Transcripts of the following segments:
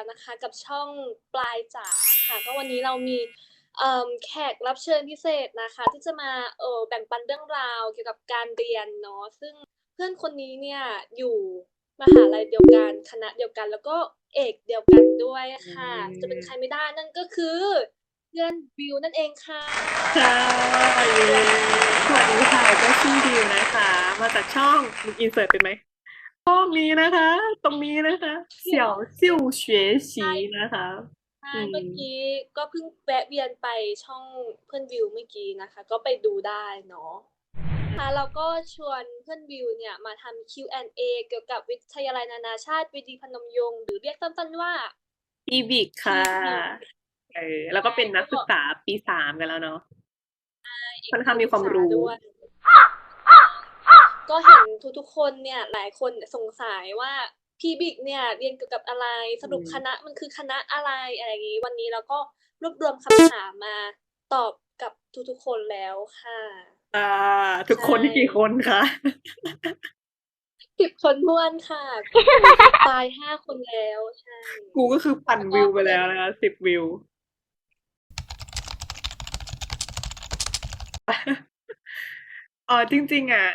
แล้วนะคะ กับช่องปลายจ๋าค่ะ ก็วันนี้เรามีเอ่อแขกรับเชิญพิเศษนะคะ ที่จะมาเอ่อแบ่งปันเรื่องราวเกี่ยวกับการเรียนเนาะซึ่งเพื่อนคนนี้เนี่ยอยู่มหาลัยเดียวกันคณะเดียวกัน แล้วก็เอกเดียวกันด้วยค่ะอืมจะเป็นใครไม่ได้นั่นก็คือเพื่อนวิวนั่นเองค่ะค่ะสวัสดีค่ะก็ชื่อดิวนะคะ มาจากช่องมึงอินเสิร์ตเป็นไหม ช่องนี้นะคะ ตรงนี้นะคะเสี่ยวซิ่วเฉวยฉีนะคะใช่อืมเมื่อกี้ก็เพิ่งแวะเวียนไปช่องเพื่อนวิวเมื่อกี้นะคะ ก็ไปดูได้เนาะค่ะแล้วก็ชวนเพื่อนวิวเนี่ยมาทำ Q&A เกี่ยวกับวิทยาลัยนานาชาติวิดีพนมยงค์หรือเรียกสั้นๆว่าปีบิกค่ะเออแล้วก็เป็นนักศึกษาปีสามกันแล้วเนาะค่อนข้างมีความรู้ด้วย ก็เห็นทุกๆคนเนี่ยหลายคนสงสัยว่าพีบิกเนี่ยเรียนเกี่ยวกับอะไรสรุปอืมคณะมันคือคณะอะไรอะไรอย่างนี้ วันนี้เราก็รวบรวมคำถามมาตอบกับทุกๆคนแล้วค่ะอ่าทุกคนที่กี่คนคะสิบคนม้วนค่ะตายห้าคนแล้วใช่กูก็คือปั่นวิวไปแล้วนะคะสิบวิวอ๋อจริง ๆ อะ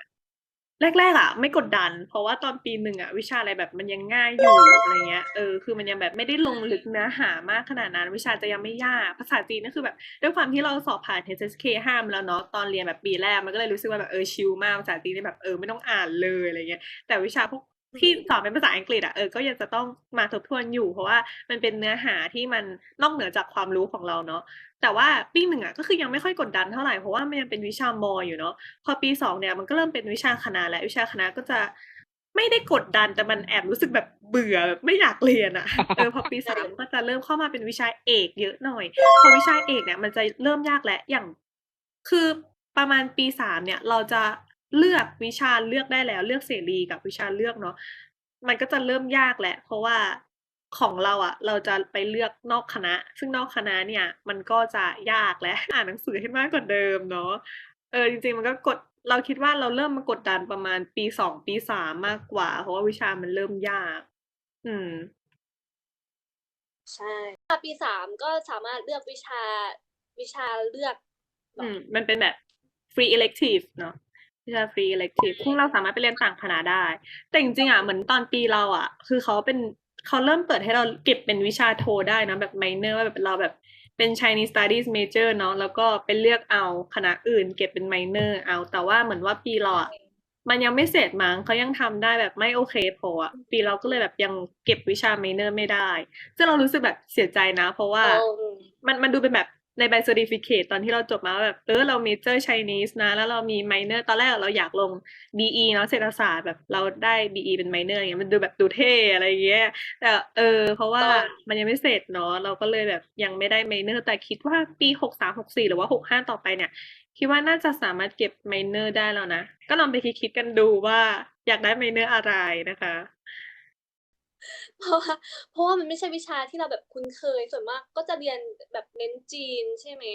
แรกๆอะ ไม่กดดัน เพราะว่าตอนปีหนึ่งอะ วิชาอะไรแบบมันยังง่ายอยู่อะไรเงี้ยเออคือมันยังแบบไม่ได้ลงลึกเนื้อหามากขนาดนั้น วิชาจะยังไม่ยาก ภาษาจีนก็คือแบบ ด้วยความที่เราสอบผ่าน HSK ห้ามแล้วเนาะตอนเรียนแบบปีแรกมันก็เลยรู้สึกว่าแบบเออชิลมากภาษาจีนนี่แบบเออไม่ต้องอ่านเลยอะไรเงี้ยแต่วิชาพวก ที่สอนเป็นภาษาอังกฤษอะเออก็ยังจะต้องมาทบทวนอยู่ เพราะว่ามันเป็นเนื้อหาที่มันนอกเหนือจากความรู้ของเราเนาะแต่ว่าปีหนึ่งอะก็คือยังไม่ค่อยกดดันเท่าไหร่เพราะว่ามันยังเป็นวิชามออยู่เนาะพอปีสองเนี่ยมันก็เริ่มเป็นวิชาคณะและวิชาคณะก็จะไม่ได้กดดันแต่มันแอบรู้สึกแบบเบื่อแบบไม่อยากเรียนอะเออพอปีสามก็จะเริ่มเข้ามาเป็นวิชาเอกเยอะหน่อยพอวิชาเอกเนี่ยมันจะเริ่มยากแล้วอย่าง คือประมาณปีสามเนี่ย เราจะ เลือกวิชาเลือกได้แล้ว เลือกเสรีกับวิชาเลือกเนาะมันก็จะเริ่มยากแหละ เพราะว่าของเราอะเราจะไปเลือกนอกคณะ ซึ่งนอกคณะเนี่ย มันก็จะยากและอ่านหนังสือให้มากกว่าเดิมเนาะเออจริงๆมันก็กดเราคิดว่าเราเริ่มมากดดันประมาณปีสองปีสามมากกว่า เพราะว่าวิชามันเริ่มยาก อืม ใช่ปีสามก็สามารถเลือกวิชาวิชาเลือก อืม มันเป็นแบบ free elective เนอะ วิชา free elective ซึ่งเราสามารถไปเรียนต่างคณะได้ แต่จริงๆอะเหมือนตอนปีเราอะ คือเขาเป็นเขาเริ่มเปิดให้เราเก็บเป็นวิชาโทได้นะแบบ minor ว่าแบบเราแบบเป็น Chinese Studies major เนาะแล้วก็ไปเลือกเอาคณะอื่น เก็บเป็น minor เอาแต่ว่าเหมือนว่าปีเราอะมันยังไม่เสร็จมั้งเขายังทำได้แบบไม่โอเคพออะปีเราก็เลยแบบยังเก็บวิชา minor ไม่ได้ซึ่งเรารู้สึกแบบเสียใจนะ เพราะว่าเอามันมันดูเป็นแบบ ในใบ certificate ตอนที่เราจบมาว่าแบบเออเราเมเจอร์ Chinese นะ แล้วเรามี minor ตอนแรกเราอยากลง BE เนาะเศรษฐศาสตร์แบบเราได้ BE เป็น minor อย่างเงี้ยมันดูแบบดูเท่อะไรอย่างเงี้ยแต่เออ เพราะว่าต้องมันยังไม่เสร็จเนาะเราก็เลยแบบยังไม่ได้ minor แต่คิดว่าปีหกสามหกสี่หรือว่าหกห้าต่อไปเนี่ย คิดว่าน่าจะสามารถเก็บ minor ได้แล้วนะ ก็ลองไปคิดๆกันดูว่าอยากได้ minor อะไรนะคะ เพราะว่าเพราะว่ามันไม่ใช่วิชาที่เราแบบคุ้นเคยส่วนมากก็จะเรียนแบบเน้นจีนใช่ไหม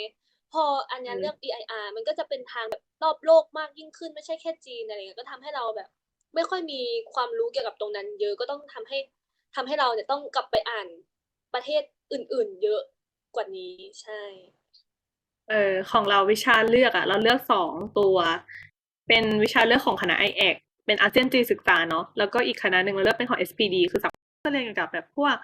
พออันเนี้ยอืมเลือก BIR มันก็จะเป็นทางแบบรอบโลกมากยิ่งขึ้นไม่ใช่แค่จีนอะไรเงี้ยก็ทำให้เราแบบ ไม่ค่อยมีความรู้เกี่ยวกับตรงนั้น เยอะก็ต้องทำให้ทำให้เราเนี่ยต้องกลับไปอ่านประเทศอื่น ๆ เยอะกว่านี้ใช่ เออของเราวิชาเลือกอะเราเลือกสองตัว เป็นวิชาเลือกของคณะ i อเเป็นอาเซียนจีนศึกษาเนาะแล้วก็อีกคณะหนึ่งเราเลือกเป็นของ SPD คือสัง จะเรียนเกี่ยวกับแบบพวก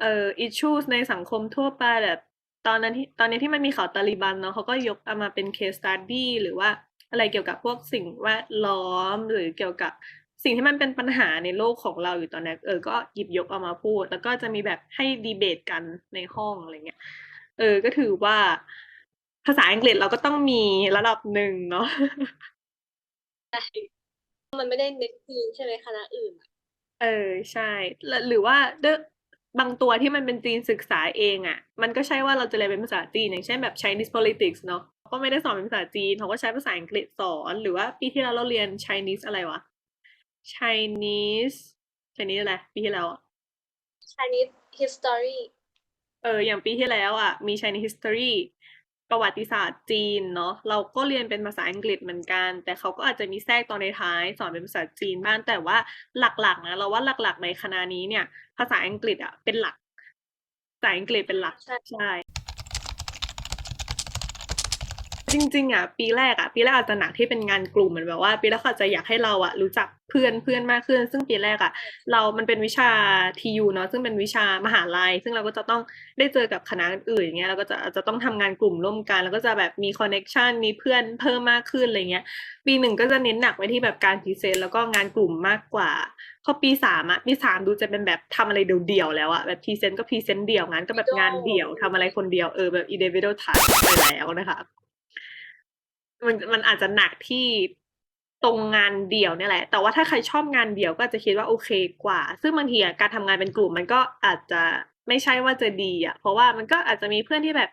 เอ่อ issues ในสังคมทั่วไปแบบตอนนั้นที่ตอนนี้ที่มันมีข่าวตาลิบันเนาะเขาก็ยกเอามาเป็น case study หรือว่าอะไรเกี่ยวกับพวกสิ่งแวดล้อมหรือเกี่ยวกับสิ่งที่มันเป็นปัญหาในโลกของเราอยู่ตอนนี้เออก็หยิบยกเอามาพูด แล้วก็จะมีแบบให้ดีเบตกันในห้องอะไรเงี้ยเออก็ถือว่าภาษาอังกฤษเราก็ต้องมีระดับหนึ่งเนาะมันไม่ได้เน้นจีนใช่ไหมคณะอื่นอะ เออใช่ หรือหรือว่าด้วยบางตัวที่มันเป็นจีนศึกษาเองอะ มันก็ใช่ว่าเราจะเรียนเป็นภาษาจีน อย่างเช่นแบบ Chinese politics เนาะก็ไม่ได้สอนเป็นภาษาจีนเขาก็ใช้ภาษาอังกฤษสอน หรือว่าปีที่แล้วเราเรียน Chinese อะไรวะ Chinese Chinese อะไรปีที่แล้วอะ Chinese history เอออย่างปีที่แล้วอะมี Chinese history ประวัติศาสตร์จีนเนาะเราก็เรียนเป็นภาษาอังกฤษเหมือนกัน แต่เขาก็อาจจะมีแทรกตอนในท้ายสอนเป็นภาษาจีนบ้างแต่ว่าหลักๆนะเราว่าหลักๆในคณะนี้เนี่ย ภาษาอังกฤษอะเป็นหลักภาษาอังกฤษเป็นหลักใช่ใช่ จริงๆอะปีแรกอะปีแรกอาจจะหนักที่เป็นงานกลุ่มเหมือนแบบว่า ปีแรกเขาอาจจะอยากให้เราอะรู้จักเพื่อนเพื่อนมากขึ้น ซึ่งปีแรกอะเรามันเป็นวิชา TU เนาะซึ่งเป็นวิชามหาลัย ซึ่งเราก็จะต้องได้เจอกับคณะอื่นอย่างเงี้ยเราก็จะอาจจะต้องทำงานกลุ่มร่วมกัน แล้วก็จะแบบมีคอนเน็กชันมีเพื่อนเพิ่มมากขึ้นอะไรเงี้ยปีหนึ่งก็จะเน้นหนักไว้ที่แบบการพรีเซนแล้วก็งานกลุ่มมากกว่าพอปีสามอะปีสามดูจะเป็นแบบทำอะไรเดี่ยวๆแล้วอะแบบพรีเซนต์ก็พรีเซนต์เดี่ยวงานก็แบบงานเดี่ยวทำอะไรคนเดียวเออแบบ individual task ไปแล้วนะคะ มันมันอาจจะหนักที่ตรงงานเดี่ยวเนี่ยแหละ แต่ว่าถ้าใครชอบงานเดี่ยวก็จะคิดว่าโอเคกว่า ซึ่งบางทีการทำงานเป็นกลุ่มมันก็อาจจะไม่ใช่ว่าจะดีอะเพราะว่ามันก็อาจจะมีเพื่อนที่แบบ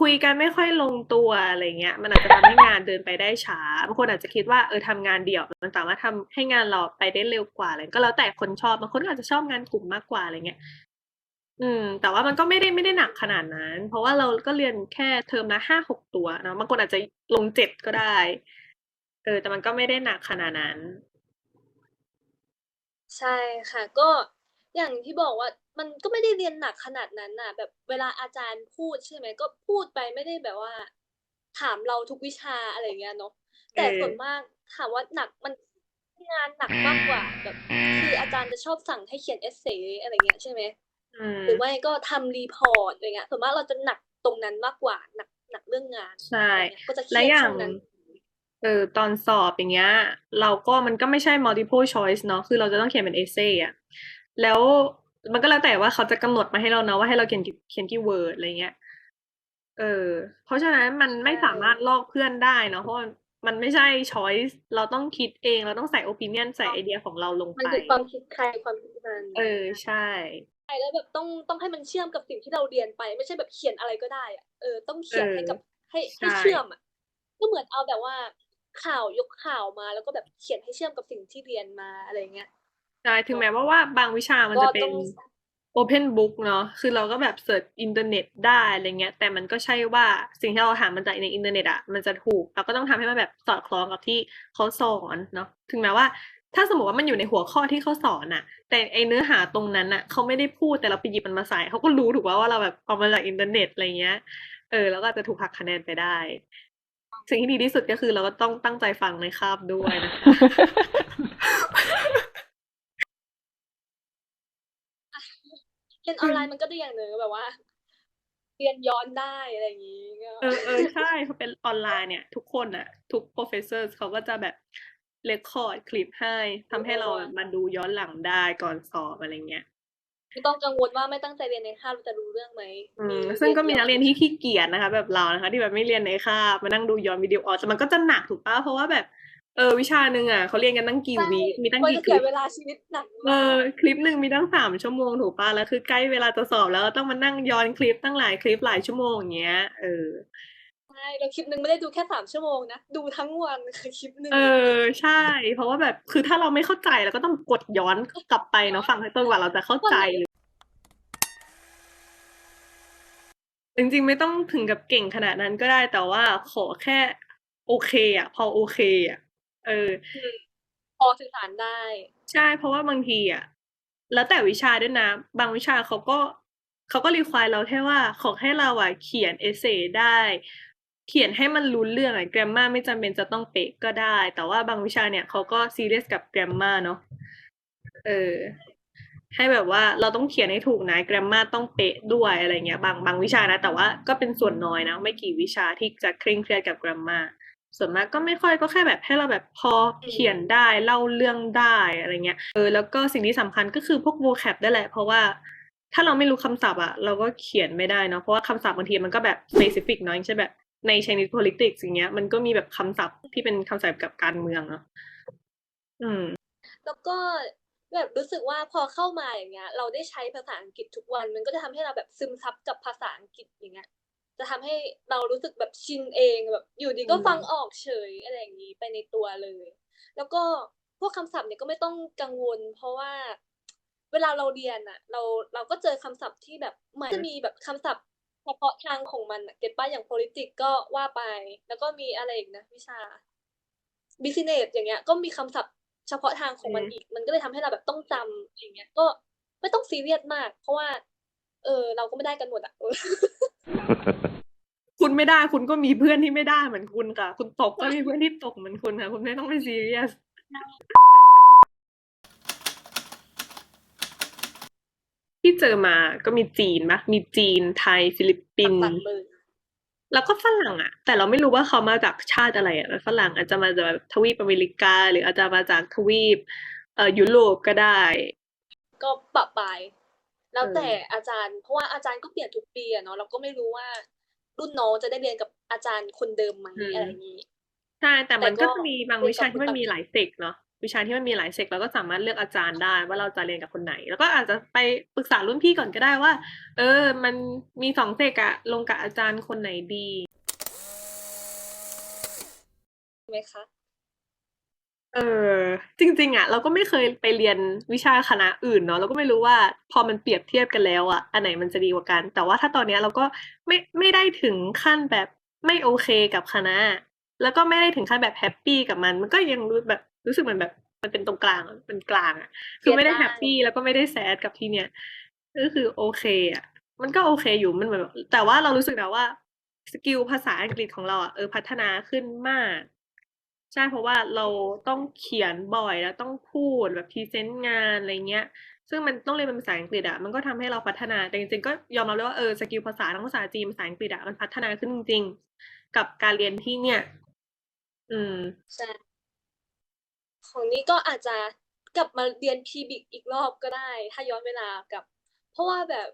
คุยกันไม่ค่อยลงตัวอะไรเงี้ย มันอาจจะทำให้งานเดินไปได้ช้าบางคนอาจจะคิดว่าเออทำงานเดี่ยวมันสามารถทำให้งานเราไปได้เร็วกว่าอะไรก็แล้วแต่คนชอบบางคนอาจจะชอบงานกลุ่มมากกว่าอะไรเงี้ย อืม แต่ว่ามันก็ไม่ได้ไม่ได้หนักขนาดนั้น เพราะว่าเราก็เรียนแค่เทอมละห้าหกตัวเนาะบางคนอาจจะลงเจ็ดก็ได้ เออ แต่มันก็ไม่ได้หนักขนาดนั้น ใช่ค่ะ ก็อย่างที่บอกว่ามันก็ไม่ได้เรียนหนักขนาดนั้นน่ะ แบบเวลาอาจารย์พูดใช่ไหมก็พูดไปไม่ได้แบบว่า ถามเราทุกวิชาอะไรเงี้ยเนาะแต่ส่วนมากถามว่าหนักมันงานหนักมากกว่าแบบ คืออาจารย์จะชอบสั่งให้เขียนเอเซอะไรเงี้ยใช่ไหม หรือไม่ก็ทำรีพอร์ตอะไรเงี้ยส่วนมากเราจะหนักตรงนั้นมากกว่าหนักหนักเรื่องงานใช่อะไรเงี้ยก็จะเคและรียดอย่าช่งวงนั้นเออตอนสอบอย่างเงี้ย เราก็มันก็ไม่ใช่ multiple choice เนาะคือเราจะต้องเขียนเป็น essay อะแล้วมันก็แล้วแต่ว่าเขาจะกำหนดมาให้เราเนาะว่าให้เราเขียนกี่เขียนกี่ word อะไรเงี้ยเออ เพราะฉะนั้นมันไม่ใช่สามารถลอกเพื่อนได้เนาะเพราะมันมันไม่ใช่ choice เราต้องคิดเองเราต้องใส่ opinion ใส่ไอเดียของเราลงมันไปคือความคิดใครความคิดมันเออใช่ใช่แล้วแบบต้องต้องให้มันเชื่อมกับสิ่งที่เราเรียนไป ไม่ใช่แบบเขียนอะไรก็ได้อะเออต้องเขียนเออให้กับให้ให้ใช่เชื่อมอะก็เหมือนเอาแบบว่า ข่าวยกข่าวมาแล้วก็แบบเขียนให้เชื่อมกับสิ่งที่เรียนมาอะไรเงี้ยใช่ถึงแม้ว่าว่าบางวิชามันก็จะเป็ต้นอง open book เนาะคือเราก็แบบเสิร์ชอินเทอร์เน็ตได้อะไรเงี้ย แต่มันก็ใช่ว่าสิ่งที่เราหามันจากในอินเทอร์เน็ตอะมันจะถูก เราก็ต้องทำให้มันแบบสอดคล้องกับที่เขาสอนเนาะถึงแม้ว่า ถ้าสมมติว่ามันอยู่ในหัวข้อที่เขาสอนอะแต่ไอเนื้อหาตรงนั้นอะเขาไม่ได้พูดแต่เราไปหยิบมันมาใส่เขาก็รู้ถูกว่าว่าเราแบบเอามาจากอินเทอร์เน็ตอะไรเงี้ย เออ แล้วก็อาจจะถูกหักคะแนนไปได้ สิ่งที่ดีที่สุดก็คือเราก็ต้องตั้งใจฟังในคาบด้วยนะคะเรียนออนไลน์มันก็ดีอย่างหนึ่งแบบว่าเรียนย้อนได้อะไรอย่างงี้ก็เออเออใช่เพราะเป็นออนไลน์เนี่ย ทุกคนอะทุก professor เขาก็จะแบบ เรคคอร์ดคลิปให้ทำให้เรามาดูย้อนหลังได้ก่อนสอบอะไรเงี้ย ไม่ต้องกังวลว่าไม่ตั้งใจเรียนในคาบเราจะรู้เรื่องไหมอืมซึ่งก็มีนักเรียนที่ขี้เกียจนะคะ แบบเรานะคะ ที่แบบไม่เรียนในคาบมานั่งดูย้อนวิดีโอออกแต่มันก็จะหนักถูกป่ะเพราะว่าแบบเออวิชาหนึ่งอะเขาเรียนกันตั้งกี่ใช่วีคมีตั้งมันกี่จะคเสีลิยปเวลาชีวิตหนักเอมาอก คลิปหนึ่งมีตั้งสามชั่วโมงถูกป่ะแล้วคือใกล้เวลาจะสอบแล้วก็ต้องมานั่งย้อนคลิปตั้งหลายคลิปหลายชั่วโมงอย่างเงี้ยเออ ใช่แล้วคลิปหนึ่งไม่ได้ดูแค่สามชั่วโมงนะ ดูทั้งวันคือคลิปหนึ่งเออใช่ เพราะว่าแบบคือถ้าเราไม่เข้าใจเราก็ต้องกดย้อนกลับไปเนาะฟังให้ต้นกว่าเราจะเข้าใจหรือจริงๆไม่ต้องถึงกับเก่งขนาดนั้นก็ได้แต่ว่าขอแค่โอเคอะ พอโอเคอะ เออ พอสื่อสารได้ ใช่เพราะว่าบางทีอะ แล้วแต่วิชาด้วยนะ บางวิชาเขาก็เขาก็รีควายเราแค่ว่า ขอให้เราอะเขียนเอเซได้ เขียนให้มันรู้เรื่องอะ grammar ไม่จำเป็นจะต้องเป๊ะก็ได้ แต่ว่าบางวิชาเนี่ยเขาก็ซีเรียสกับ grammar เนาะเออ ให้แบบว่าเราต้องเขียนให้ถูกนะ grammar ต้องเป๊ะด้วยอะไรเงี้ย บางบางวิชานะ แต่ว่าก็เป็นส่วนน้อยนะ ไม่กี่วิชาที่จะเคร่งเครียดกับ grammar ส่วนมากก็ไม่ค่อยก็แค่แบบให้เราแบบพอเขียนได้เล่าเรื่องได้อะไรเงี้ยเออแล้วก็สิ่งที่สำคัญก็คือพวก vocab ได้แหละ เพราะว่าถ้าเราไม่รู้คำศัพท์อะเราก็เขียนไม่ได้เนาะเพราะว่าคำศัพท์บางทีมันก็แบบ specific เนาะอย่างเช่แบบ ใน Chinese politics อย่างเงี้ย มันก็มีแบบคำศัพท์ที่เป็นคำศัพท์กับการเมืองเนาะอืม แล้วก็แบบรู้สึกว่าพอเข้ามาอย่างเงี้ย เราได้ใช้ภาษาอังกฤษทุกวัน มันก็จะทำให้เราแบบซึมซับกับภาษาอังกฤษอย่างเงี้ย จะทำให้เรารู้สึกแบบชินเองแบบ อยู่ดีก็ฟังออกเฉยอะไรอย่างนี้ไปในตัวเลย แล้วก็พวกคำศัพท์เนี่ยก็ไม่ต้องกังวล เพราะว่าเวลาเราเรียนอะเราเราก็เจอคำศัพท์ที่แบบเหมือนจะมีแบบคำศัพท์ ฉพาะทางของมันอะเก็ตป้าอย่าง politics ก็ว่าไป แล้วก็มีอะไรอีกนะ วิชา business อย่างเงี้ย ก็มีคำศัพท์เฉพาะทางของมันอืมอีก มันก็เลยทำให้เราแบบต้องจำอย่างเงี้ย ก็ไม่ต้องซีเรียสมาก เพราะว่า เออ เราก็ไม่ได้กันหมดอะเออคุณไม่ได้คุณก็มีเพื่อนที่ไม่ได้เหมือนคุณค่ะ คุณตกก็มีเพื่อนที่ตกเหมือนคุณค่ะ คุณไม่ต้องไปซีเรียส ที่เจอมาก็มีจีนปะมีจีนไทย ฟิลิปปินส์ต่างๆเลยแล้วก็ฝรั่งอะ แต่เราไม่รู้ว่าเขามาจากชาติอะไรอะฝรั่งอาจจะมาจากแบบทวีปอเมริกา หรืออาจจะมาจากทวีปเอ่อยุโรปก็ได้ ก็ปรับไปแล้วเออแต่อาจารย์ เพราะว่าอาจารย์ก็เปลี่ยนทุกปีอะเนาะเราก็ไม่รู้ว่า รุ่นน้องจะได้เรียนกับอาจารย์คนเดิมไหมอะไรอย่างนี้ใช่แต่มันแต่ก็ก็จะมีบางเรียนวิชากับที่มันคนต่างมีหลายเซกเนาะ วิชาที่มันมีหลายเซกเราก็สามารถเลือกอาจารย์ได้ว่าเราจะเรียนกับคนไหน แล้วก็อาจจะไปปรึกษารุ่นพี่ก่อนก็ได้ว่า เออ มันมีสองเซกอะลงกับอาจารย์คนไหนดีไหมคะเออจริง ๆ อะ เราก็ไม่เคยไปเรียนวิชาคณะอื่นเนาะเราก็ไม่รู้ว่าพอมันเปรียบเทียบกันแล้วอะอันไหนมันจะดีกว่ากัน แต่ว่าถ้าตอนเนี้ยเราก็ไม่ไม่ได้ถึงขั้นแบบไม่โอเคกับคณะ แล้วก็ไม่ได้ถึงขั้นแบบแฮปปี้กับมัน มันก็ยังรู้แบบ รู้สึกเหมือนแบบ มันเป็นตรงกลางอะเป็นกลางอะ คือไม่ได้แฮปปี้แล้วก็ไม่ได้แซดกับที่เนี้ยก็คือโอเคอะ มันก็โอเคอยู่มันเหมือนแบบแต่ว่าเรารู้สึกนะว่าสกิลภาษาอังกฤษของเราอะเออพัฒนาขึ้นมาก ใช่เพราะว่าเราต้องเขียนบ่อยแล้วต้องพูดแบบพรีเซนต์งานอะไรเงี้ย ซึ่งมันต้องเรียนเป็นภาษาอังกฤษอะมันก็ทำให้เราพัฒนาแต่จริงๆก็ยอมรับเลยว่าเออสกิลภาษาทั้งภาษาจีนภาษาอังกฤษอะมันพัฒนาขึ้นจริงๆกับการเรียนที่เนี่ย อืมใช่ ของนี้ก็อาจจะกลับมาเรียนพีบิกอีกรอบก็ได้ ถ้าย้อนเวลากลับ เพราะว่าแบบ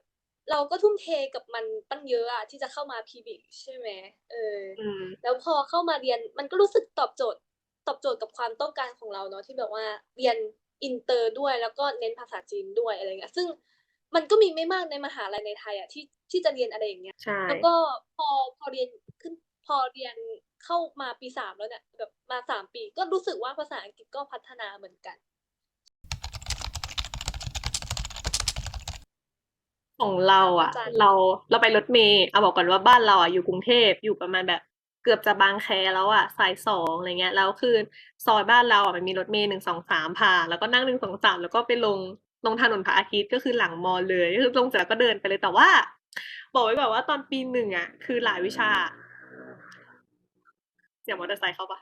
เราก็ทุ่มเทกับมันตั้งเยอะอะที่จะเข้ามาพีบิกใช่ไหมเอออืมแล้วพอเข้ามาเรียนมันก็รู้สึกตอบโจทย์ ตอบโจทย์กับความต้องการของเราเนาะที่แบบว่าเรียนอินเตอร์ด้วยแล้วก็เน้นภาษาจีนด้วยอะไรเงี้ยซึ่งมันก็มีไม่มากในมหาลัยในไทยอะที่ที่จะเรียนอะไรอย่างเงี้ยใช่แล้วก็พอพอเรียนขึ้น พอเรียนเข้ามาปีสามแล้วเนี่ยแบบมาสามปีก็รู้สึกว่าภาษาอังกฤษก็พัฒนาเหมือนกัน ของเราอะอาจารย์เราเราไปรถเมล์เอาบอกก่อนว่าบ้านเราอะอยู่กรุงเทพอยู่ประมาณแบบเกือบจะบางแคแล้วอะสายสองอะไรเงี้ยแล้วคือซอยบ้านเราอะมันมีรถเมล์หนึ่งสองสามผ่านแล้วก็นั่งหนึ่งสองสามแล้วก็ไปลงลงถนนพระอาทิตย์ก็คือหลังมอเลยก็คือลงเสร็จแล้วก็เดินไปเลยแต่ว่า บอกไว้แบบว่าตอนปีหนึ่งอะ คือหลายวิชา เสียงมอเตอร์ไซค์เข้าปะ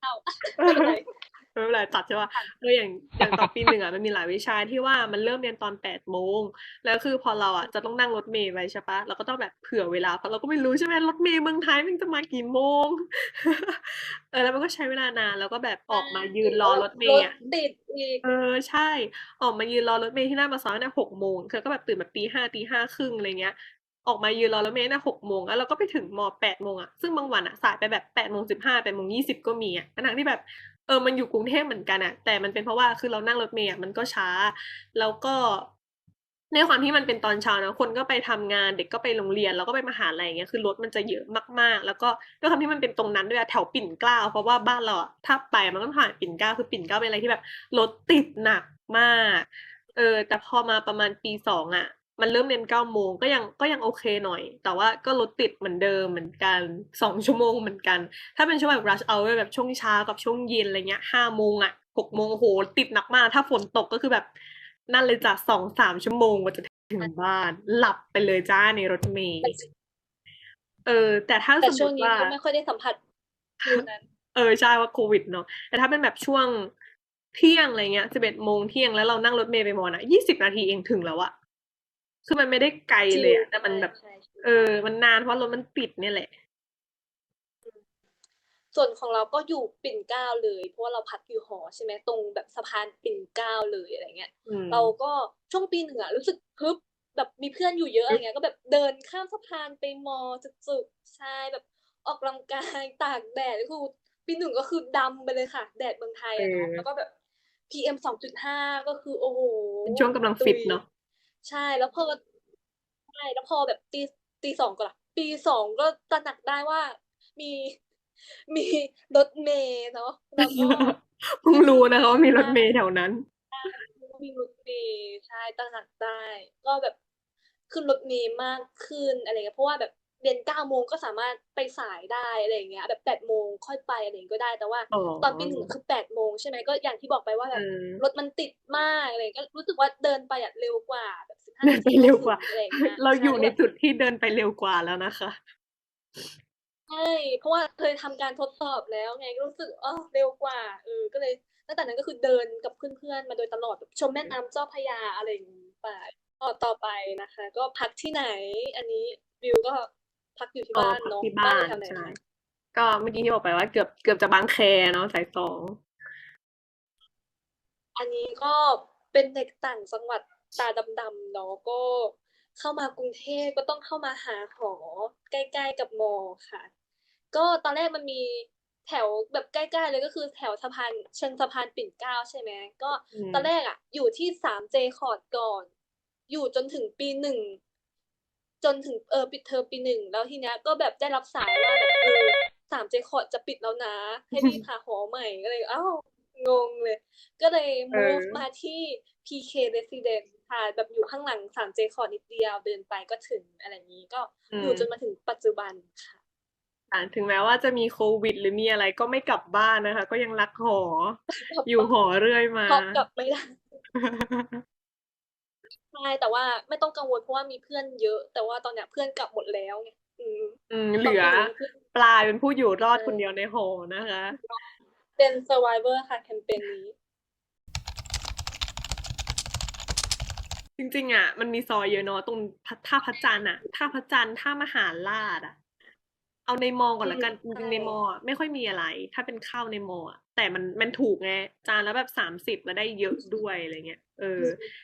เข้าไม่เป็นไรไม่เป็นไรตัดใช่ป่ะเอออย่างอย่างตอนปีหนึ่งอะมันมีหลายวิชาที่ว่ามันเริ่มเรียนตอนแปดโมงแล้วคือพอเราอะจะต้องนั่งรถเมล์ไปใช่ปะเราก็ต้องแบบเผื่อเวลาเพราะเราก็ไม่รู้ใช่ไหมรถเมล์เมืองไทยมันจะมากี่โมงเออแล้วมันก็ใช้เวลานานแล้วก็แบบออกมายืนรอรถเมล์อะรถติดอีกเออใช่ ออกมายืนรอรถเมล์ที่หน้าปากซอยตั้งแต่หกโมงคือก็แบบตื่นแบบตีห้าตีห้าครึ่งอะไรเงี้ย ออกมายืนรอรถเมล์ตั้งแต่หกโมงแล้วเราก็ไปถึงมแปดโมงอะซึ่งบางวันอะสายไปแบบแปดโมงสิบห้าแปดโมงยี่สิบก็มีอะทั้งที่แบบเออมันอยู่กรุงเทพเหมือนกันอะแต่มันเป็นเพราะว่าคือเรานั่งรถเมล์มันก็ช้า แล้วก็ในความที่มันเป็นตอนเช้านะคนก็ไปทำงานเด็กก็ไปโรงเรียนแล้วก็ไปมหาลัยอย่างเงี้ยคือรถมันจะเยอะมากๆ แล้วก็ด้วยความที่มันเป็นตรงนั้นด้วยอะแถวปิ่นเกล้าเพราะว่าบ้านเราอะถ้าไปมันต้องผ่านปิ่นเกล้าคือปิ่นเกล้าเป็นอะไรที่แบบรถติดหนักมากเออแต่พอมาประมาณปีสองอะ มันเริ่มเรียนเก้าโมงก็ยังก็ยังโอเคหน่อย แต่ว่าก็รถติดเหมือนเดิมเหมือนกันสองชั่วโมงเหมือนกัน ถ้าเป็นช่วงแบบ rush hour แบบช่วงเช้ากับช่วงเย็นอะไรเงี้ยห้าโมงอะหกโมงโหติดหนักมาก ถ้าฝนตกก็คือแบบนั่นเลยจ้ะสองสามชั่วโมงกว่าจะถึงบ้าน หลับไปเลยจ้าในรถเมล์เออ แต่ถ้าแต่สมช่วมงตินี้ว่าก็ไม่ค่อยได้สัมผัสฟิลนั้นเออใช่ว่าโควิดเนาะแต่ถ้าเป็นแบบช่วงเที่ยงอะไรเงี้ยสิบเอ็ดโมงเที่ยงแล้วเรานั่งรถเมล์ไปมอนะยี่สิบนาทีเองถึงแล้วอะ คือมันไม่ได้ไกลเลยอะแต่มันแบบ ใช่ใช่ เออ มันนานเพราะรถมันติดเนี่ยแหละ ส่วนของเราก็อยู่ปิ่นเกล้าเลย เพราะว่าเราพักอยู่หอใช่ไหมตรงแบบสะพานปิ่นเกล้าเลยอะไรเงี้ย อืม เราก็ช่วงปีหนึ่งอะรู้สึกฮึบแบบมีเพื่อนอยู่เยอะอะไรเงี้ยก็แบบเดินข้ามสะพานไปมอจุกๆใช่แบบออกกำลังกายตากแดดก็คือปีหนึ่งก็คือดำไปเลยค่ะ แดดเมืองไทยอะเนาะเออ แล้วก็แบบ PM สองจุดห้าก็คือโอ้โหเป็นช่วงกำลังฟิตเนาะ ใช่แล้วพอใช่แล้วพอแบบตีตีสองก็ล่ะปีสองก็ตระหนักได้ว่า มีมีรถเมล์เนาะแล้วก็เพิ่งรู้นะคะว่ามีรถเมล์แถวนั้นมีรถเมล์ใช่ตระหนักได้ ก็แบบขึ้นรถเมล์มากขึ้นอะไรเงี้ยเพราะว่าแบบ เรียนเก้าโมงก็สามารถไปสายได้อะไรอย่างเงี้ย แบบแปดโมงค่อยไปอะไรอย่างงี้ก็ได้แต่ว่าอ๋อตอนปีหนึ่งคือแปดโมงใช่ไหมก็อย่างที่บอกไปว่าเอแบบอรถมันติดมากอะไรก็รู้สึกว่าเดินไปอะเร็วกว่าแบบสิบห้าเดินนาไปทีก็เร็วถึกว่างอะไรอย่างเงี้ยเราใช่อยู่ก็ในแบบจุดที่เดินไปเร็วกว่าแล้วนะคะใช่เพราะว่าเคยทำการทดสอบแล้วไงก็รู้สึกเออเร็วกว่าเออก็เลยตั้งแต่นั้นก็คือเดินกับเพื่อนๆมาโดยตลอดแบบชมแม่น้ำเจ้าพระยาอะไรอย่างงี้ไปก็ต่อไปนะคะ ก็พักที่ไหน อันนี้วิวก็ พักอยู่ที่อ๋อบ้านพักเนาะที่บ้าบ้านอยู่แถวไหนใช่คะก็เมื่อกี้ที่บอกไปว่าเกือบเกือบจะบางแคเนาะสายสองอันนี้ก็เป็นเด็กต่างจังหวัดตาดำๆเนาะก็เข้ามากรุงเทพก็ต้องเข้ามาหาหอใกล้ๆกับมอค่ะ ก็ตอนแรกมันมีแถวแบบใกล้ๆเลยก็คือแถวสะพานเชิงสะพานปิ่นเกล้าใช่ไหมก็อืมตอนแรกอะ อยู่ที่สามเจคอร์ดก่อน อยู่จนถึงปีหนึ่ง จนถึงเออปิดเทอมปีหนึ่งแล้วทีเนี้ยก็แบบได้รับสายว่าแบบเออสามเจคอร์ดจะปิดแล้วนะ ให้รีบหาหอใหม่ก็เลยอ้าวงงเลย ก็เลยเออ move มาที่ PK Residence ค่ะแบบอยู่ข้างหลังสามเจคอร์ดนิดเดียวเดินไปก็ถึงอะไรอย่างนี้ก็อือยู่มจนมาถึงปัจจุบันค่ะอ่าถึงแม้ว่าจะมีโควิด หรือมีอะไรก็ไม่กลับบ้านนะคะ ก็ยังรักหอ อยู่หอเรื่อยมาเพราะกลับไม่ได้ ใช่แต่ว่าไม่ต้องกังวลเพราะว่ามีเพื่อนเยอะ แต่ว่าตอนเนี้ยเพื่อนกลับหมดแล้วไงอืมอืมเหลือตอนนี้เพื่อนปลายเป็นผู้อยู่รอดใช่คนเดียวในหอนะคะ เป็น survivor ค่ะแคมเปญนี้ จริงๆอะ มันมีซอยเยอะเนาะตรงพระท่าพระจันทร์อะท่าพระจันทร์ท่ามหาราชอะ เอาในมอก่อนละกันจอืมริงๆใช่ในมออะไม่ค่อยมีอะไร ถ้าเป็นข้าวในมออะ แต่มันมันถูกไงจานแล้วแบบสามสิบแล้วได้เยอะด้วยอะไรเงี้ยเออ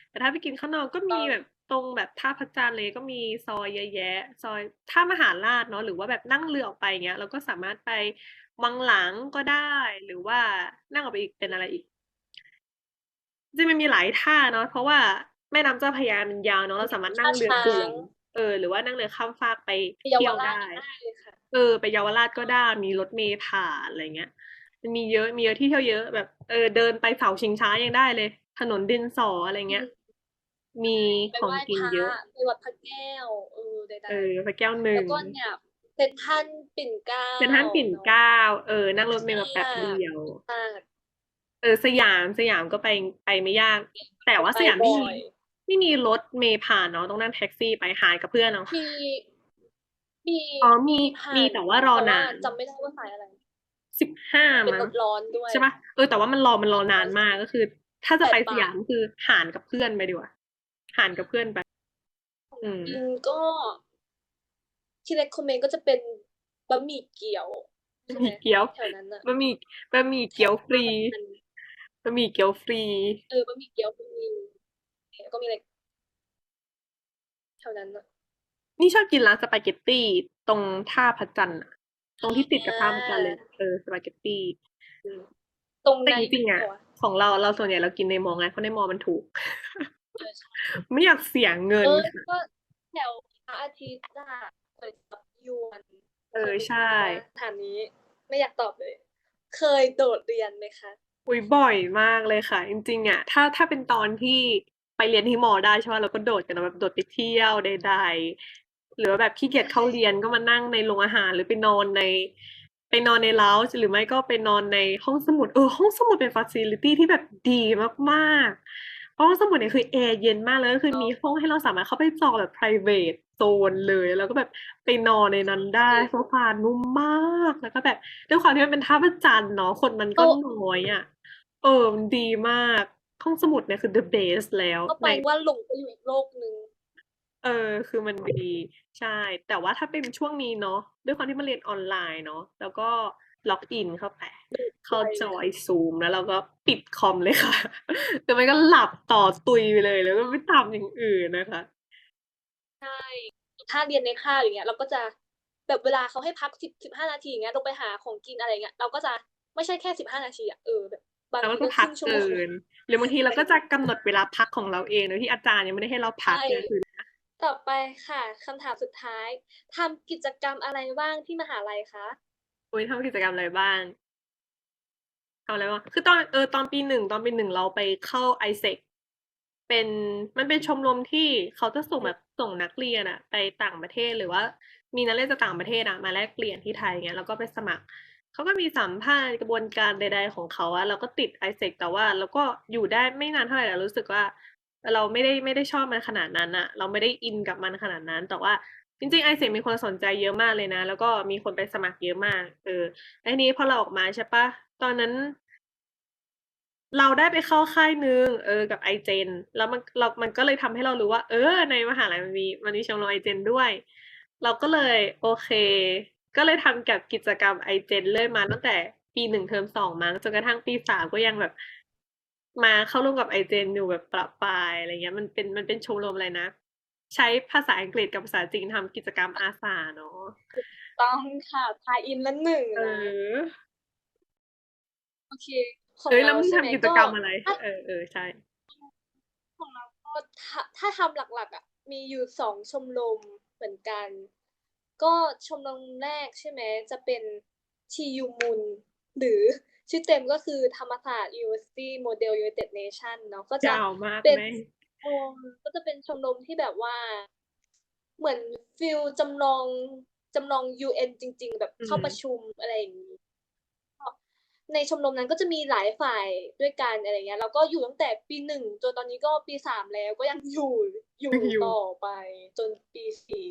แต่ถ้าไปกินข้างนอกก็มีแบบตรงแบบท่าพระจันทร์เลยก็มีซอยเยอะแยะ ซอยท่ามหาราชเนาะหรือว่าแบบนั่งเรือออกไปเงี้ยเราก็สามารถไปวังหลังก็ได้ หรือว่านั่งออกไปอีกเป็นอะไรอีกจริงๆมันมีหลายท่าเนาะเพราะว่าแม่น้ำเจ้าพระยามันยาวเนาะเราสามารถนั่งเรือด่วนเออ หรือว่านั่งเรือข้ามฟากไปไปเยาเที่วยวราชได้ได้เลยค่ะเออ ไปเยาวราชก็ได้มีรถเมล์ผ่านอะไรเงี้ย มันมีเยอะมีเยอะที่เที่ยวเยอะแบบเออเดินไปเสาชิงช้ายังได้เลย ถนนดินสออะไรเงี้ย มีไปของไหว้กินพระเยอะไปวัดพระแก้วเออใดเออพระแก้วหๆนึ่แล้งวก็เนี่ยเป็นท่านปิ่นเกล้าเป็นท่านปิ่นเกล้าเออ นั่งรถเมล์มาแป๊บเดียวมากเออสยามสยามก็ไปไปไม่ยาก แต่ว่าไปสยามไม่บ่มีอยไม่มีรถเมล์ผ่านเนาะต้องนั่งแท็กซี่ไปหารกับเพื่อนเนาะมีมีอ๋อมีผ่ามีแต่ว่ารอนานจำไม่ได้ว่าสายอะไร สิบห้าเป็นมั้รงถร้อนด้วยใช่ปะเออแต่ว่ามันรอมันรอนานมากก็คือ ถ้าจะไปแปดสบาทยามคือหารกับเพื่อนไปดีกว่าหารกับเพื่อนไปอืมอืมก็ที่เล็กคอมเมนต์ก็จะเป็นบะหมี่เกี๊ยวบะหมี่เกี๊ยวแถวนั้นอะบะหมี่บะหมี่เกี๊ยวฟรีบะหมี่เกี๊ยวฟรีเออบะหมี่เกี๊ยวมีแล้วก็มีอะไรแถวนั้นอะนี่ชอบกินร้านสปาเกตตี้ตรงท่าพระจันทร์อะ ตรงที่ติดกับท่าพระจันทร์เลยเออสปาเกตตี้ตรงแต่ในจริงๆอะเหวของเราเราส่วนใหญ่เรากินในมอไงเพราะในมอมันถูกเออใช่ไม่อยากเสียเงินเออก็แถวพระอาทิตย์อะเคยสับยวนเออใช่ถามนี้ไม่อยากตอบเลย เคยโดดเรียนไหมคะอุ้ยบ่อยมากเลยค่ะ จริงๆอะถ้าถ้าเป็นตอนที่ไปเรียนที่มอได้ใช่ไหมเราก็โดดกันนะแบบโดดไปเที่ยวใดๆ หรือว่าแบบขี้เกียจเข้าเรียนก็มานั่งในโรงอาหาร หรือไปนอนในไปนอนในเลาจ์หรือไม่ก็ไปนอนในห้องสมุดเออห้องสมุดเป็นฟ a ซิลิตี้ที่แบบดีมากๆห้องสมุดเนี่ยคือแอร์เย็นมากเลยก็คือมีห้องให้เราสามารถเข้าไปจองแบบ private โซนเลย แล้วก็แบบไปนอนในนั้นได้โซฟานุ่มมากแล้วก็แบบด้วยความที่มันเป็นท่าพระจันทร์เนาะคนมันก็โอ้น้อยอะเออมันดีมากห้องสมุดเนี่ยคือ the best แล้วก็ไปในว่าหลงไปอยู่อีกโลกหนึ่ง เออ คือมันดีใช่ แต่ว่าถ้าเป็นช่วงนี้เนาะด้วยความที่มันเรียนออนไลน์เนาะแล้วก็ล็อกอินเข้าไปเข้าจอยซูมแล้วเราก็ปิดคอมเลยค่ะคือมันก็หลับต่อตุยไปเลย แล้วก็ไม่ทำอย่างอื่นนะคะใช่ถ้าเรียนในคาบอย่างเงี้ย เราก็จะแบบเวลาเขาให้พักสิบสิบห้านาทีอย่างเงี้ยลงไปหาของกินอะไรเงี้ยเราก็จะไม่ใช่แค่สิบห้านาทีอะเออแบบบางเราทีก็ก็ต้องคพักรึ่งชั่วโมเกิงนหรือบางทีเราก็จะกำหนดเวลาพักของเราเองโดยที่อาจารย์ยังไม่ได้ให้เราพักใช่เนี่ยคือ ต่อไปค่ะคำถามสุดท้ายทำกิจกรรมอะไรบ้างที่มหาลัยคะอุ้ยทำกิจกรรมอะไรบ้างทำอะไรบ้างคือตอนเออตอนปีหนึ่งตอนปีหนึ่งเราไปเข้าไอเซกเป็นมันเป็นชมรมที่เขาจะส่งแบบส่งนักเรียนอะไปต่างประเทศหรือว่า มีนักเรียนจากต่างประเทศอะมาแลกเปลี่ยนที่ไทยเงี้ยแล้วก็ไปสมัครเขาก็มีสัมภาษณ์กระบวนการใด ๆ ของเขาอะเราก็ติดไอเซกแต่ว่าเราก็อยู่ได้ไม่นานเท่าไหร่แล้วรู้สึกว่า เราไม่ได้ไม่ได้ชอบมันขนาดนั้นอะเราไม่ได้อินกับมันขนาดนั้น แต่ว่าจริงๆไอเซกมีคนสนใจเยอะมากเลยนะ แล้วก็มีคนไปสมัครเยอะมาก เออแล้วทีนี้พอเราออกมาใช่ปะตอนนั้น เราได้ไปเข้าค่ายนึงเออ กับไอเจน แล้วมันเรา มันก็เลยทำให้เรารู้ว่า เออ ในมหาลัยมันมีมันมีชมรมไอเจนด้วย เราก็เลยโอเค ก็เลยทำกับกิจกรรมไอเจนเรื่อยมาตั้งแต่ปีหนึ่งเทอมสองมั้งจนกระทั่งปีสามก็ยังแบบ มาเข้าร่วมกับไอเจนอยู่แบบประปรายอะไรเงี้ย มันเป็นมันเป็นชมรมอะไรนะ ใช้ภาษาอังกฤษกับภาษาจีนทำกิจกรรมอาสาเนาะต้องค่ะทายอินละหนึ่งเอนะอโอเคของเฮ้ยแล้วเรามึงใช่ไหมทำกิจกรรมก็อะไรถ้าเออเออใช่ ของเราก็ถ้าถ้าทำหลักๆอะ มีอยู่สองชมรมเหมือนกัน ก็ชมรมแรกใช่ไหมจะเป็นทียูมุนหรือ ชื่อเต็มก็คือธรรมศาสตร์ University Model United Nation เนาะก็จะยาวมากเป็นแม่งเออก็จะเป็นชมรมที่แบบว่า เหมือนฟิลจำลองจำลอง UN จริง ๆ แบบเข้าอืมประชุมอะไรอย่างนี้ก็ในชมรมนั้นก็จะมีหลายฝ่ายด้วยกันอะไรเงี้ยแล้วก็อยู่ตั้งแต่ปีหนึ่งจนตอนนี้ก็ปีสามแล้วก็ยังอยู่อยู่ยังอยู่ต่อไป จนปีสี่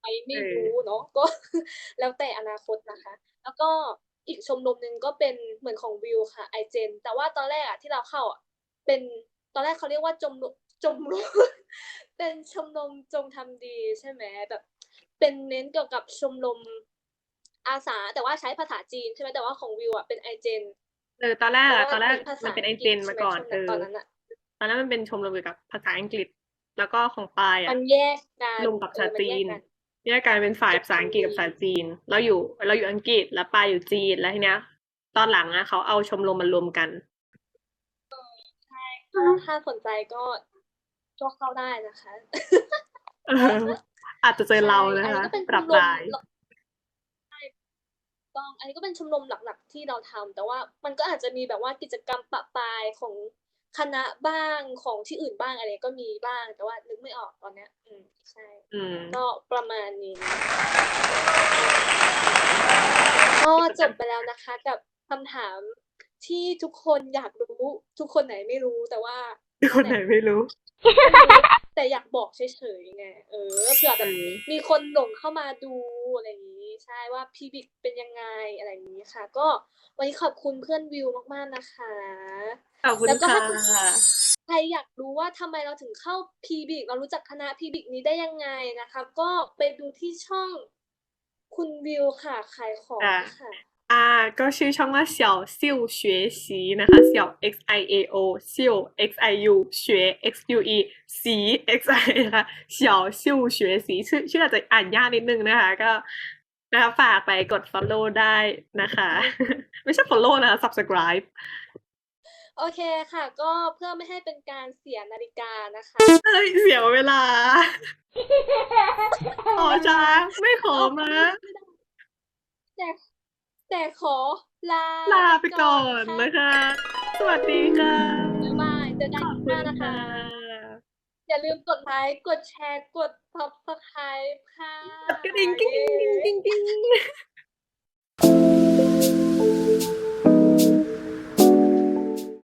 ไปไม่เออรู้เนาะก็แล้วแต่อนาคตนะคะ แล้วก็ อีกชมรมหนึ่งก็เป็นเหมือนของวิวค่ะไอเจน แต่ว่าตอนแรกอะที่เราเข้าอะเป็นตอนแรกเขาเรียกว่าจมรมจมรมเป็นชมรมจงทำดีใช่ไหมแบบ เป็นเน้นเกี่ยวกับชมรมอาสาแต่ว่าใช้ภาษาจีนใช่ไหมแต่ว่าของวิวอะเป็นไอเจนเออตอนแรกเพราะอะว่าตอนแรกเป็นภาษามันเป็นไออังกเจฤษนใช่มาไหมก่อนช่วงเอนั้นตออนนั้นอะตอนนั้นมันเป็นชมรมเกี่ยวกับภาษาอังกฤษ แล้วก็ของปายอะมันแยกกันรวมกับเอภาอษามันจี แยกนกันเนี่ยกลายเป็นฝ่ายภาษาอังกฤษกับภาษาจีน เราอยู่เราอยู่อังกฤษแล้วปายอยู่จีนแล้วทีเนี้ย ตอนหลังอะเขาเอาชมรมมารวมกันถ้าสนใจก็ก็เข้าได้นะคะเอออาจจะเจอเรานะใช่อันคะนี้ก็เป็นปชรับมรปมรายใช่ต้องอันนี้ก็เป็นชมรมหลัก ๆ ที่เราทำแต่ว่ามันก็อาจจะมีแบบว่ากิจกรรมปะปายของ คณะบ้างของที่อื่นบ้างอะไรก็มีบ้าง แต่ว่านึกไม่ออกตอนเนี้ยอืมใช่อืมก็ประมาณนี้ก็จบไปแล้วนะคะ กับคำถามที่ทุกคนอยากรู้ ทุกคนไหนไม่รู้แต่ว่าคนไหนไม่รู้ไม่รู้ แต่อยากบอกเฉยๆไงเออเผื่อเอแบบอมีคนหลงเข้ามาดูอะไรอย่างนี้ ใช่ว่าพีบิกเป็นยังไงอะไรอย่างนี้ค่ะ ก็วันนี้ขอบคุณเพื่อนวิวมากๆนะคะขอบคุณแล้วก็ค่ะถ้าใครอยากรู้ว่าทำไมเราถึงเข้าพีบิกเรารู้จักคณะพีบิกนี้ได้ยังไงนะคะ ก็ไปดูที่ช่องคุณวิวค่ะขายของอ่าค่ะ อ่าก็ชื่อช่องว่าเสี่ยวซิวเฉวยซีนะคะเสี่ยว x i a o เสี่ยว x i u เฉวย x u e ซี x i นะคะเสี่ยวซิวเฉวยซีชื่อชื่ออาจจะอ่านยากนิดนึงนะคะ ก็นะคะฝากไปกด follow ได้นะคะ ไม่ใช่ follow นะคะ subscribe โอเคค่ะ ก็เพื่อไม่ให้เป็นการเสียนาฬิกานะคะเเสียเวลา ขอจ้าไม่ขอมา แต่ แต่ขอลาลาไปก่อนค่ะนะคะ สวัสดีค่ะบ๊ายบายเจอกันขอบคคุลิปหณน้านะคะค่ะอย่าลืมกดไลค์ กดแชร์ กด subscribe ค่ะกดกระดิ่งกิ้งกิ้งกิ้งกิ้ง